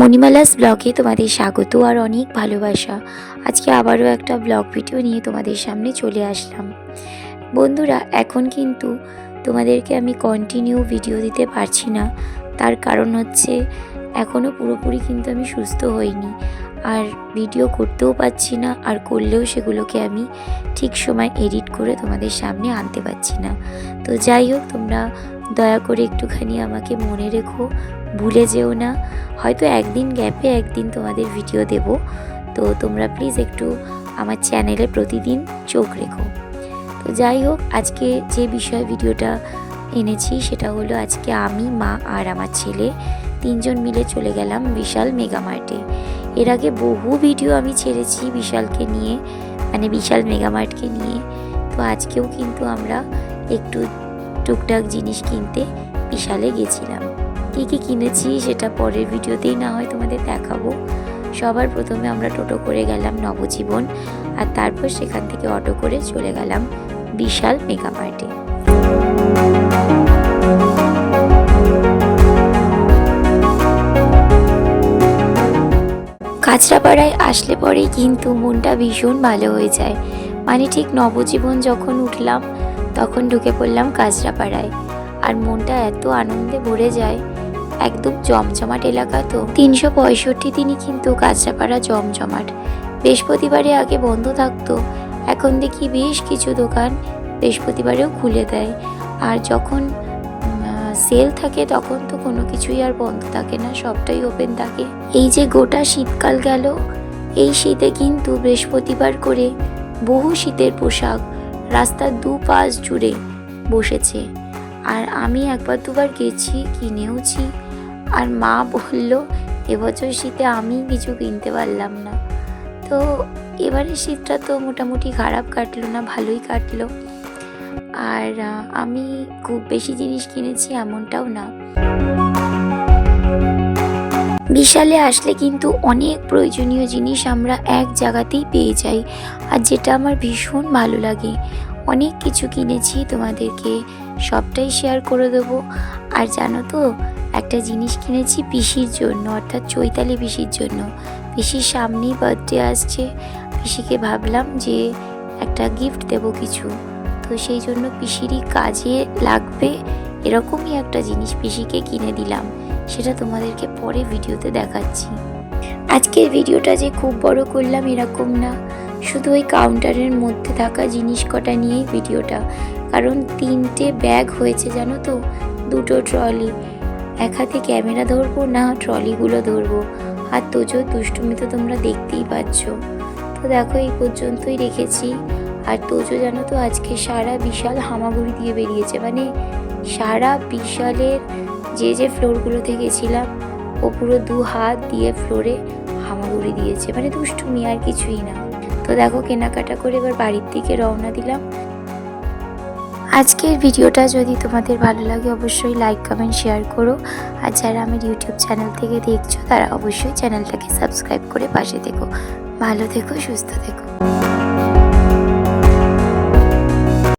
মণিমালাস ব্লগে তোমাদের স্বাগত আর অনেক ভালোবাসা। আজকে আবারও একটা ব্লগ ভিডিও নিয়ে তোমাদের সামনে চলে আসলাম। বন্ধুরা, এখন কিন্তু তোমাদেরকে আমি কন্টিনিউ ভিডিও দিতে পারছি না। তার কারণ হচ্ছে এখনও পুরোপুরি কিন্তু আমি সুস্থ হইনি। আর ভিডিও করতেও পারছি না, আর করলেও সেগুলোকে আমি ঠিক সময় এডিট করে তোমাদের সামনে আনতে পারছি না। তো যাই হোক, তোমরা দয়া করে একটুখানি আমাকে মনে রেখো, ভুলে যেও না। হয়তো একদিন গ্যাপে একদিন তোমাদের ভিডিও দেব। তো তোমরা প্লিজ একটু আমার চ্যানেলে প্রতিদিন চোখ রেখো। তো যাই হোক, আজকে যে বিষয় ভিডিওটা এনেছি সেটা হলো আজকে আমি, মা আর আমার ছেলে তিনজন মিলে চলে গেলাম বিশাল মেগামার্টে এর আগে বহু ভিডিও আমি ছেড়েছি বিশালকে নিয়ে মানে বিশাল মেগামার্টকে নিয়ে। তো আজকেও কিন্তু আমরা একটু টুকটাক জিনিস কিনতে বিশালে গেছিলাম। কী কী কিনেছি সেটা পরের ভিডিওতেই না হয় তোমাদের দেখাবো। সবার প্রথমে আমরা টোটো করে গেলাম নবজীবন আর তারপর সেখান থেকে অটো করে চলে গেলাম বিশাল মেগামার্টে কাঁচরাপাড়ায় আসলে পরেই কিন্তু মনটা ভীষণ ভালো হয়ে যায়। মানে ঠিক নবজীবন যখন উঠলাম তখন ঢুকে পড়লাম কাঁচরাপাড়ায়। আর মনটা এত আনন্দে ভরে যায়, একদম জমজমাট এলাকা তো। তিনশো পঁয়ষট্টি দিনই কিন্তু কাঁচরাপাড়া জমজমাট। বৃহস্পতিবারে আগে বন্ধ থাকতো, এখন দেখি বেশ কিছু দোকান বৃহস্পতিবারেও খুলে দেয়। আর যখন সেল থাকে তখন তো কোনো কিছুই আর বন্ধ থাকে না, সবটাই ওপেন থাকে। এই যে গোটা শীতকাল গেল, এই শীতে কিন্তু বৃহস্পতিবার করে বহু শীতের পোশাক রাস্তার দুপাশ জুড়ে বসেছে। আর আমি একবার দুবার গেছি, কিনেওছি। আর মা বলল, এবছর শীতে আমি কিছু কিনতে পারলাম না। তো এবারে শীতটা তো মোটামুটি খারাপ কাটলো না, ভালোই কাটলো। আর আমি খুব বেশি জিনিস কিনেছি এমনটাও না। বিশালে আসলে কিন্তু অনেক প্রয়োজনীয় জিনিস আমরা এক জায়গাতেই পেয়ে যাই। আর যেটা আমার ভীষণ ভালো লাগে। অনেক কিছু কিনেছি, তোমাদেরকে সবটাই শেয়ার করে দেবো। আর জানো তো, একটা জিনিস কিনেছি পিসির জন্য, অর্থাৎ চৈতালি পিসির জন্য। পিসির সামনেই বার্থডে আসছে, পিসিকে ভাবলাম যে একটা গিফট দেব কিছু। তো সেই জন্য পিসিরই কাজে লাগবে, এরকমই একটা জিনিস পিসিকে কিনে দিলাম। সেটা তোমাদেরকে পরে ভিডিওতে দেখাচ্ছি। আজকের ভিডিওটা যে খুব বড় করলাম এরকম না। শুধু ওই কাউন্টারের মধ্যে থাকা জিনিস কটা নিয়েই ভিডিওটা। কারণ তিনটে ব্যাগ হয়েছে, জানো তো? দুটো ট্রলি এক হাতে ক্যামেরা ধরবো, না ট্রলিগুলো ধরবো। আর তোজো, দুষ্টুমি তো তোমরা দেখতেই পাচ্ছ। তো দেখো, এই পর্যন্তই রেখেছি। আর তোজো, জানো তো, আজকে সারা বিশাল হামাগুড়ি দিয়ে বেরিয়েছে। মানে সারা বিশালের যে যে ফ্লোরগুলোতে গেছিলাম, ও পুরো দু হাত দিয়ে ফ্লোরে হামাগুড়ি দিয়েছে। মানে দুষ্টুমি আর কিছুই না। তো দেখো কেনাকাটা করে এবার বাড়ির দিকে রওনা দিলাম। আজকের ভিডিওটা যদি তোমাদের ভালো লাগে অবশ্যই লাইক কমেন্ট শেয়ার করো। আর যারা আমার ইউটিউব চ্যানেল থেকে দেখছ, তারা অবশ্যই চ্যানেলটাকে সাবস্ক্রাইব করে পাশে থেকো। ভালো থেকো, সুস্থ থেকো।